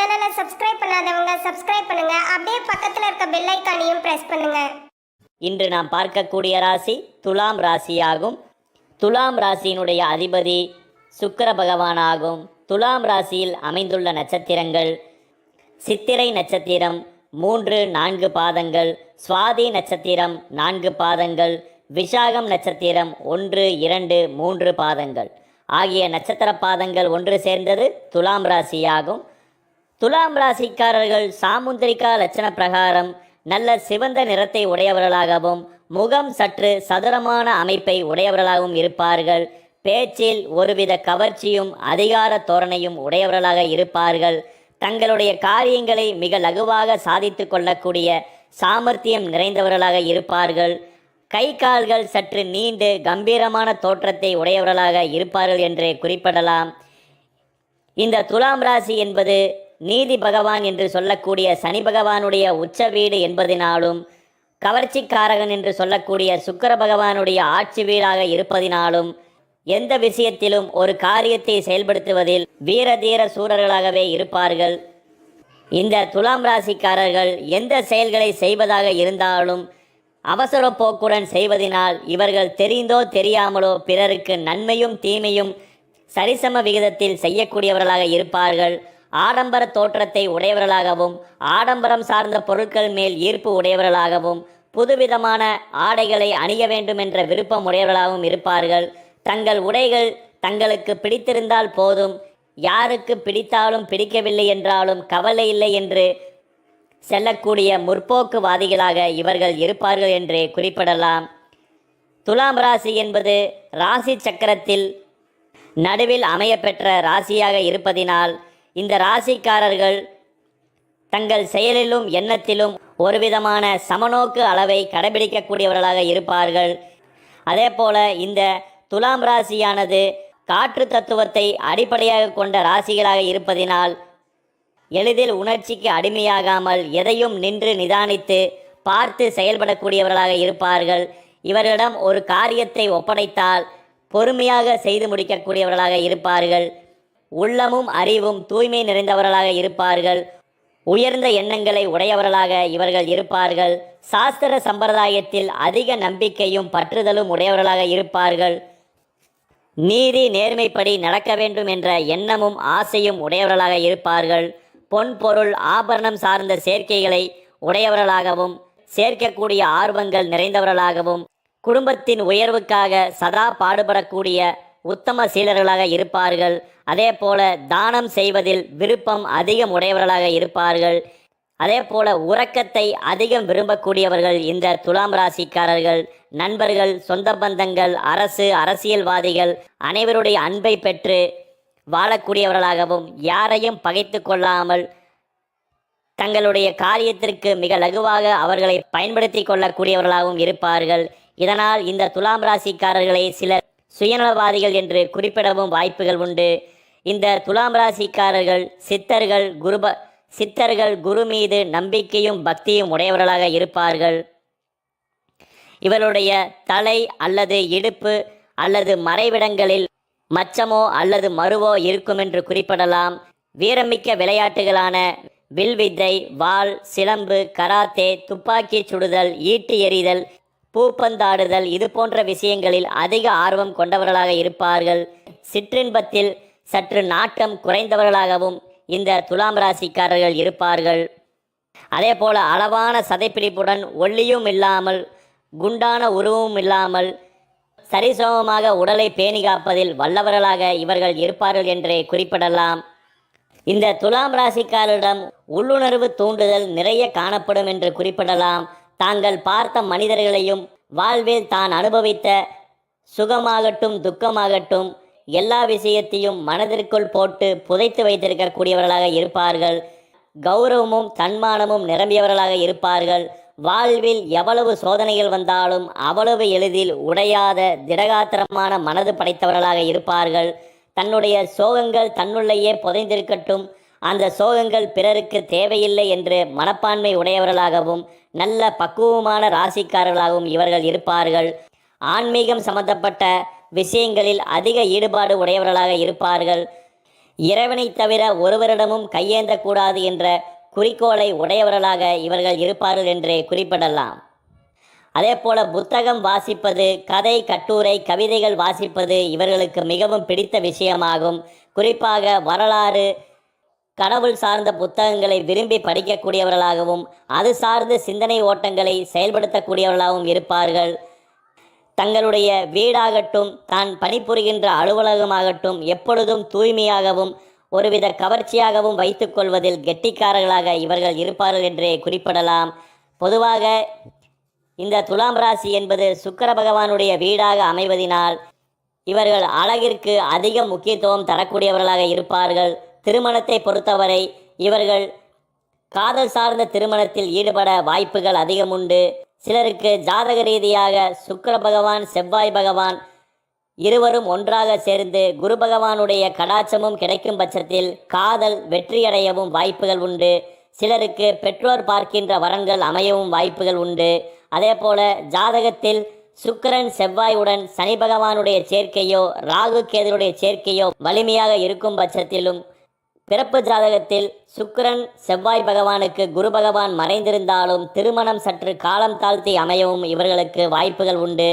சேனலை சப்ஸ்கிரைப் பண்ணாதவங்க சப்ஸ்கிரைப் பண்ணுங்க. அப்படியே பக்கத்தில் இருக்க பெல் ஐக்கானையும் பிரஸ் பண்ணுங்க. இன்று நாம் பார்க்கக்கூடிய ராசி துலாம் ராசியாகும். துலாம் ராசியினுடைய அதிபதி சுக்கிர பகவானாகும். துலாம் ராசியில் அமைந்துள்ள நட்சத்திரங்கள் சித்திரை நட்சத்திரம் மூன்று நான்கு பாதங்கள் சுவாதி நட்சத்திரம் நான்கு பாதங்கள் விஷாகம் நட்சத்திரம் ஒன்று இரண்டு மூன்று பாதங்கள். ஆகிய நட்சத்திர பாதங்கள் ஒன்று சேர்ந்தது துலாம் ராசியாகும். துலாம் ராசிக்காரர்கள் சாமுந்திரிகா லட்சண பிரகாரம் நல்ல சிவந்த நிறத்தை உடையவர்களாகவும் முகம் சற்று சதுரமான அமைப்பை உடையவர்களாகவும் இருப்பார்கள். பேச்சில் ஒருவித கவர்ச்சியும் அதிகார தோரணையும் உடையவர்களாக இருப்பார்கள். தங்களுடைய காரியங்களை மிக லகுவாக சாதித்து கொள்ளக்கூடிய சாமர்த்தியம் நிறைந்தவர்களாக இருப்பார்கள். கை கால்கள் சற்று நீண்டு கம்பீரமான தோற்றத்தை உடையவர்களாக இருப்பார்கள் என்று குறிப்பிடலாம். இந்த துலாம் ராசி என்பது நீதி பகவான் என்று சொல்லக்கூடிய சனி பகவானுடைய உச்ச வீடு என்பதினாலும் கவர்ச்சிக்காரகன் என்று சொல்லக்கூடிய சுக்கர பகவானுடைய ஆட்சி வீடாக இருப்பதினாலும் எந்த விஷயத்திலும் ஒரு காரியத்தை செயல்படுத்துவதில் வீர தீர சூரர்களாகவே இருப்பார்கள். இந்த துலாம் ராசிக்காரர்கள் எந்த செயல்களை செய்வதாக இருந்தாலும் அவசர போக்குடன் செய்வதினால் இவர்கள் தெரிந்தோ தெரியாமலோ பிறருக்கு நன்மையும் தீமையும் சரிசம விகிதத்தில் செய்யக்கூடியவர்களாக இருப்பார்கள். ஆடம்பர தோற்றத்தை உடையவர்களாகவும் ஆடம்பரம் சார்ந்த பொருட்கள் மேல் ஈர்ப்பு உடையவர்களாகவும் புதுவிதமான ஆடைகளை அணிய வேண்டும் என்ற விருப்பம் உடையவர்களாகவும் இருப்பார்கள். தங்கள் உடைகள் தங்களுக்கு பிடித்திருந்தால் போதும். யாருக்கு பிடித்தாலும் பிடிக்கவில்லை என்றாலும் கவலை இல்லை என்று செல்லக்கூடிய முற்போக்குவாதிகளாக இவர்கள் இருப்பார்கள் என்று குறிப்பிடலாம். துலாம் ராசி என்பது ராசி சக்கரத்தில் நடுவில் அமையப்பெற்ற ராசியாக இருப்பதினால் இந்த ராசிக்காரர்கள் தங்கள் செயலிலும் எண்ணத்திலும் ஒருவிதமான சமநோக்கு அளவை கடைபிடிக்கக்கூடியவர்களாக இருப்பார்கள். அதே போல இந்த துலாம் ராசியானது காற்று தத்துவத்தை அடிப்படையாக கொண்ட ராசிகளாக இருப்பதினால் எளிதில் உணர்ச்சிக்கு அடிமையாகாமல் எதையும் நின்று நிதானித்து பார்த்து செயல்படக்கூடியவர்களாக இருப்பார்கள். இவர்களிடம் ஒரு காரியத்தை ஒப்படைத்தால் பொறுமையாக செய்து முடிக்கக்கூடியவர்களாக இருப்பார்கள். உள்ளமும் அறிவும் தூய்மை நிறைந்தவர்களாக இருப்பார்கள். உயர்ந்த எண்ணங்களை உடையவர்களாக இவர்கள் இருப்பார்கள். சாஸ்திர சம்பிரதாயத்தில் அதிக நம்பிக்கையும் பற்றுதலும் உடையவர்களாக இருப்பார்கள். நீதி நேர்மைப்படி நடக்க வேண்டும் என்ற எண்ணமும் ஆசையும் உடையவர்களாக இருப்பார்கள். பொன் பொருள் ஆபரணம் சார்ந்த சேர்க்கைகளை உடையவர்களாகவும் சேர்க்கக்கூடிய ஆர்வங்கள் நிறைந்தவர்களாகவும் குடும்பத்தின் உயர்வுக்காக சதா பாடுபடக்கூடிய உத்தம சீலர்களாக இருப்பார்கள். அதே போல தானம் செய்வதில் விருப்பம் அதிகம் உடையவர்களாக இருப்பார்கள். அதே போல உறக்கத்தை அதிகம் விரும்பக்கூடியவர்கள் இந்த துலாம் ராசிக்காரர்கள். நண்பர்கள் சொந்த பந்தங்கள் அரசு அரசியல்வாதிகள் அனைவருடைய அன்பை பெற்று வாழக்கூடியவர்களாகவும் யாரையும் பகைத்து கொள்ளாமல் தங்களுடைய காரியத்திற்கு மிக லகுவாக அவர்களை பயன்படுத்தி கொள்ளக்கூடியவர்களாகவும் இருப்பார்கள். இதனால் இந்த துலாம் ராசிக்காரர்களை சிலர் சுயநலவாதிகள் என்று குறிப்பிடவும் வாய்ப்புகள் உண்டு. இந்த துலாம் ராசிக்காரர்கள் சித்தர்கள் குருப சித்தர்கள் குரு மீது நம்பிக்கையும் பக்தியும் உடையவர்களாக இருப்பார்கள். இவருடைய தலை அல்லது இடுப்பு அல்லது மறைவிடங்களில் மச்சமோ அல்லது மருவோ இருக்கும் என்று குறிப்பிடலாம். வீரமிக்க விளையாட்டுகளான வில்வித்தை வாள் சிலம்பு கராத்தே துப்பாக்கி சுடுதல் ஈட்டி எறிதல் பூப்பந்தாடுதல் இது போன்ற விஷயங்களில் அதிக ஆர்வம் கொண்டவர்களாக இருப்பார்கள். சிற்றின்பத்தில் சற்று நாட்டம் குறைந்தவர்களாகவும் இந்த துலாம் ராசிக்காரர்கள் இருப்பார்கள். அதே போல அளவான சதைப்பிடிப்புடன் ஒல்லியும் இல்லாமல் குண்டான உருவமும் இல்லாமல் சரிசமமாக உடலை பேணி காப்பதில் வல்லவர்களாக இவர்கள் இருப்பார்கள் என்றே குறிப்பிடலாம். இந்த துலாம் ராசிக்காரரிடம் உள்ளுணர்வு தூண்டுதல் நிறைய காணப்படும் என்று குறிப்பிடலாம். தாங்கள் பார்த்த மனிதர்களையும் வாழ்வில் தான் அனுபவித்த சுகமாகட்டும் துக்கமாகட்டும் எல்லா விஷயத்தையும் மனதிற்குள் போட்டு புதைத்து வைத்திருக்கக்கூடியவர்களாக இருப்பார்கள். கௌரவமும் தன்மானமும் நிரம்பியவர்களாக இருப்பார்கள். வாழ்வில் எவ்வளவு சோதனைகள் வந்தாலும் அவ்வளவு எளிதில் உடையாத திடகாத்திரமான மனது படைத்தவர்களாக இருப்பார்கள். தன்னுடைய சோகங்கள் தன்னுள்ளேயே புதைந்திருக்கட்டும் அந்த சோகங்கள் பிறருக்கு தேவையில்லை என்று மனப்பான்மை உடையவர்களாகவும் நல்ல பக்குவமான ராசிக்காரர்களாகவும் இவர்கள் இருப்பார்கள். ஆன்மீகம் சம்பந்தப்பட்ட விஷயங்களில் அதிக ஈடுபாடு உடையவர்களாக இருப்பார்கள். இறைவனை தவிர ஒருவரிடமும் கையேந்தக்கூடாது என்ற குறிக்கோளை உடையவர்களாக இவர்கள் இருப்பார்கள் என்றே குறிப்பிடலாம். அதே போல புத்தகம் வாசிப்பது கதை கட்டுரை கவிதைகள் வாசிப்பது இவர்களுக்கு மிகவும் பிடித்த விஷயமாகும். குறிப்பாக வரலாறு கடவுள் சார்ந்த புத்தகங்களை விரும்பி படிக்கக்கூடியவர்களாகவும் அது சார்ந்த சிந்தனை ஓட்டங்களை செயல்படுத்தக்கூடியவர்களாகவும் இருப்பார்கள். தங்களுடைய வீடாகட்டும் தான் பணிபுரிகின்ற அலுவலகமாகட்டும் எப்பொழுதும் தூய்மையாகவும் ஒருவித கவர்ச்சியாகவும் வைத்துக்கொள்வதில் கெட்டிக்காரர்களாக இவர்கள் இருப்பார்கள் என்றே குறிப்பிடலாம். பொதுவாக இந்த துலாம் ராசி என்பது சுக்கர பகவானுடைய வீடாக அமைவதினால் இவர்கள் அழகிற்கு அதிக முக்கியத்துவம் தரக்கூடியவர்களாக இருப்பார்கள். திருமணத்தை பொறுத்தவரை இவர்கள் காதல் சார்ந்த திருமணத்தில் ஈடுபட வாய்ப்புகள் அதிகம் உண்டு. சிலருக்கு ஜாதக ரீதியாக சுக்கர பகவான் செவ்வாய் பகவான் இருவரும் ஒன்றாக சேர்ந்து குரு பகவானுடைய கடாச்சமும் கிடைக்கும் பட்சத்தில் காதல் வெற்றியடையவும் வாய்ப்புகள் உண்டு. சிலருக்கு பெற்றோர் பார்க்கின்ற வரன்கள் அமையவும் வாய்ப்புகள் உண்டு. அதே போல ஜாதகத்தில் சுக்கிரன் செவ்வாயுடன் சனி பகவானுடைய சேர்க்கையோ ராகு கேதுடைய சேர்க்கையோ வலிமையாக இருக்கும் பட்சத்திலும் பிறப்பு ஜாதகத்தில் சுக்கிரன் செவ்வாய் பகவானுக்கு குரு பகவான் மறைந்திருந்தாலும் திருமணம் சற்று காலம் தாழ்த்தி அமையவும் இவர்களுக்கு வாய்ப்புகள் உண்டு.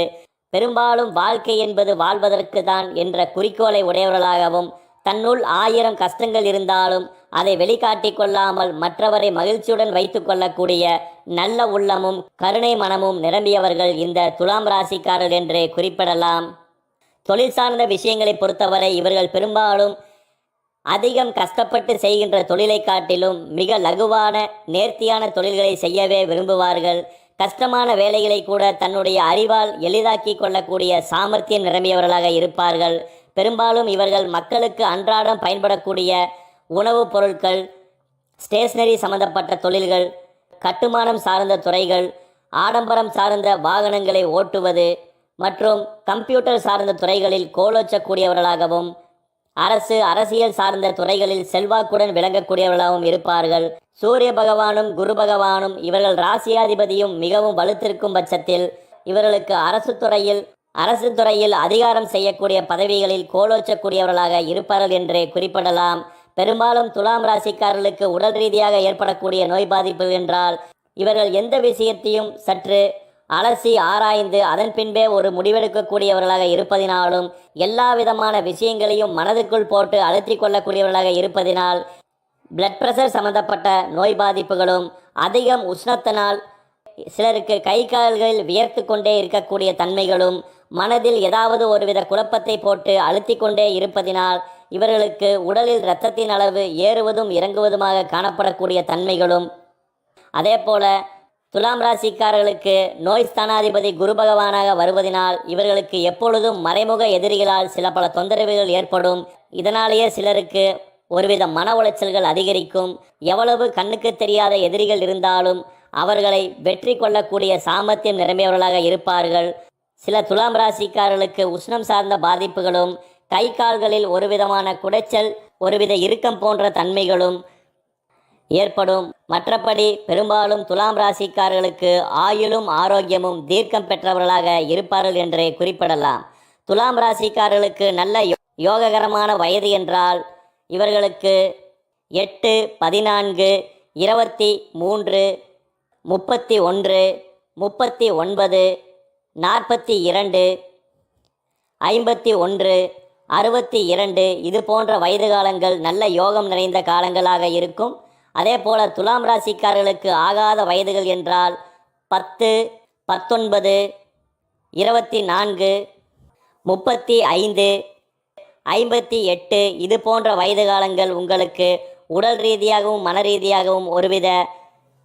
பெரும்பாலும் வாழ்க்கை என்பது வாழ்வதற்கு தான் என்ற குறிக்கோளை உடையவர்களாகவும் தன்னுள் ஆயிரம் கஷ்டங்கள் இருந்தாலும் அதை வெளிக்காட்டி கொள்ளாமல் மற்றவரை மகிழ்ச்சியுடன் வைத்து கொள்ளக்கூடிய நல்ல உள்ளமும் கருணை மனமும் நிரம்பியவர்கள் இந்த துலாம் ராசிக்காரர் என்றே குறிப்பிடலாம். தொழில் சார்ந்த விஷயங்களை பொறுத்தவரை இவர்கள் பெரும்பாலும் அதிகம் கஷ்டப்பட்டு செய்கின்ற தொழிலை காட்டிலும் மிக லகுவான நேர்த்தியான தொழில்களை செய்யவே விரும்புவார்கள். கஷ்டமான வேலைகளை கூட தன்னுடைய அறிவால் எளிதாக்கி கொள்ளக்கூடிய சாமர்த்தியம் நிரம்பியவர்களாக இருப்பார்கள். பெரும்பாலும் இவர்கள் மக்களுக்கு அன்றாடம் பயன்படக்கூடிய உணவுப் பொருட்கள் ஸ்டேஷ்னரி சம்பந்தப்பட்ட தொழில்கள் கட்டுமானம் சார்ந்த துறைகள் ஆடம்பரம் சார்ந்த வாகனங்களை ஓட்டுவது மற்றும் கம்ப்யூட்டர் சார்ந்த துறைகளில் கோலோச்சக்கூடியவர்களாகவும் அரசு அரசியல் சார்ந்த துறைகளில் செல்வாக்குடன் விளங்கக்கூடியவர்களாகவும் இருப்பார்கள். சூரிய பகவானும் குரு பகவானும் இவர்கள் ராசியாதிபதியும் மிகவும் வலுத்திருக்கும் பட்சத்தில் இவர்களுக்கு அரசு துறையில் அரசு துறையில் அதிகாரம் செய்யக்கூடிய பதவிகளில் கோலோச்சக்கூடியவர்களாக இருப்பார்கள் என்றே குறிப்பிடலாம். பெரும்பாலும் துலாம் ராசிக்காரர்களுக்கு உடல் ரீதியாக ஏற்படக்கூடிய நோய் பாதிப்பு என்றால் இவர்கள் எந்த விஷயத்தையும் சற்று அலசி ஆராய்ந்து அதன் பின்பே ஒரு முடிவெடுக்கக்கூடியவர்களாக இருப்பதினாலும் எல்லா விதமான விஷயங்களையும் மனதுக்குள் போட்டு அழுத்தி கொள்ளக்கூடியவர்களாக இருப்பதினால் பிளட் பிரஷர் சம்பந்தப்பட்ட நோய் பாதிப்புகளும் அதிகம் உஷ்ணத்தினால் சிலருக்கு கை கால்களில் வியர்த்து கொண்டே இருக்கக்கூடிய தன்மைகளும் மனதில் ஏதாவது ஒருவித குழப்பத்தை போட்டு அழுத்தி கொண்டே இருப்பதினால் இவர்களுக்கு உடலில் இரத்தத்தின் அளவு ஏறுவதும் இறங்குவதுமாக காணப்படக்கூடிய தன்மைகளும். அதே போல துலாம் ராசிக்காரர்களுக்கு நோய் ஸ்தானாதிபதி குரு பகவானாக வருவதினால் இவர்களுக்கு எப்பொழுதும் மறைமுக எதிரிகளால் சில பல தொந்தரவுகள் ஏற்படும். இதனாலேயே சிலருக்கு ஒருவித மன உளைச்சல்கள் அதிகரிக்கும். எவ்வளவு கண்ணுக்கு தெரியாத எதிரிகள் இருந்தாலும் அவர்களை வெற்றி கொள்ளக்கூடிய சாமர்த்தியம் நிரம்பியவர்களாக இருப்பார்கள். சில துலாம் ராசிக்காரர்களுக்கு உஷ்ணம் சார்ந்த பாதிப்புகளும் கை கால்களில் ஒருவிதமான குடைச்சல் ஒருவித இறுக்கம் போன்ற தன்மைகளும் ஏற்படும். மற்றபடி பெரும்பாலும் துலாம் ராசிக்காரர்களுக்கு ஆயுளும் ஆரோக்கியமும் தீர்க்கம் பெற்றவர்களாக இருப்பார்கள் என்றே குறிப்பிடலாம். துலாம் ராசிக்காரர்களுக்கு நல்ல யோ- யோககரமான வயது என்றால் இவர்களுக்கு எட்டு பதினான்கு இருபத்தி மூன்று முப்பத்தி ஒன்று முப்பத்தி ஒன்பது நாற்பத்தி இரண்டு ஐம்பத்தி ஒன்று அறுபத்தி இரண்டு இது போன்ற வயது காலங்கள் நல்ல யோகம் நிறைந்த காலங்களாக இருக்கும். அதே போல துலாம் ராசிக்காரர்களுக்கு ஆகாத வயதுகள் என்றால் பத்து பத்தொன்பது இருபத்தி நான்கு முப்பத்தி ஐந்து ஐம்பத்தி எட்டு இது போன்ற வயது காலங்கள் உங்களுக்கு உடல் ரீதியாகவும் மன ரீதியாகவும் ஒருவித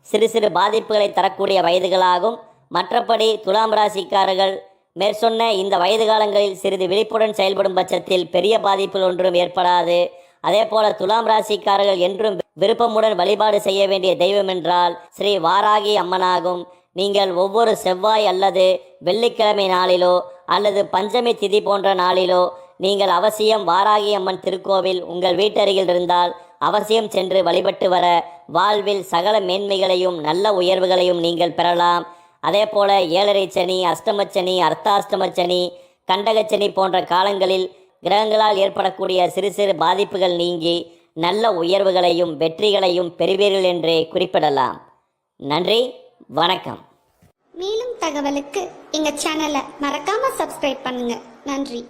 சிறு சிறு பாதிப்புகளை தரக்கூடிய வயதுகளாகும். மற்றபடி துலாம் ராசிக்காரர்கள் மேற்சொன்ன இந்த வயது காலங்களில் சிறிது விழிப்புடன் செயல்படும் பட்சத்தில் பெரிய பாதிப்புகள் ஒன்றும் ஏற்படாது. அதே போல துலாம் ராசிக்காரர்கள் என்றும் விருப்பமுடன் வழிபாடு செய்ய வேண்டிய தெய்வம் என்றால் ஸ்ரீ வாராகி அம்மனாகும். நீங்கள் ஒவ்வொரு செவ்வாய் அல்லது வெள்ளிக்கிழமை நாளிலோ அல்லது பஞ்சமி திதி போன்ற நாளிலோ நீங்கள் அவசியம் வாராகி அம்மன் திருக்கோவில் உங்கள் வீட்டருகில் இருந்தால் அவசியம் சென்று வழிபட்டு வர வாழ்வில் சகல மேன்மைகளையும் நல்ல உயர்வுகளையும் நீங்கள் பெறலாம். அதே போல ஏழரை சனி அஷ்டமச்சனி அர்த்தாஷ்டமச்சனி கண்டகச்சனி போன்ற காலங்களில் கிரகங்களால் ஏற்படக்கூடிய சிறு சிறு பாதிப்புகள் நீங்கி நல்ல உயர்வுகளையும் வெற்றிகளையும் பெறுவீர்கள் என்றே குறிப்பிடலாம். நன்றி வணக்கம். மேலும் தகவலுக்கு எங்க சேனலை மறக்காம சப்ஸ்கிரைப் பண்ணுங்க. நன்றி.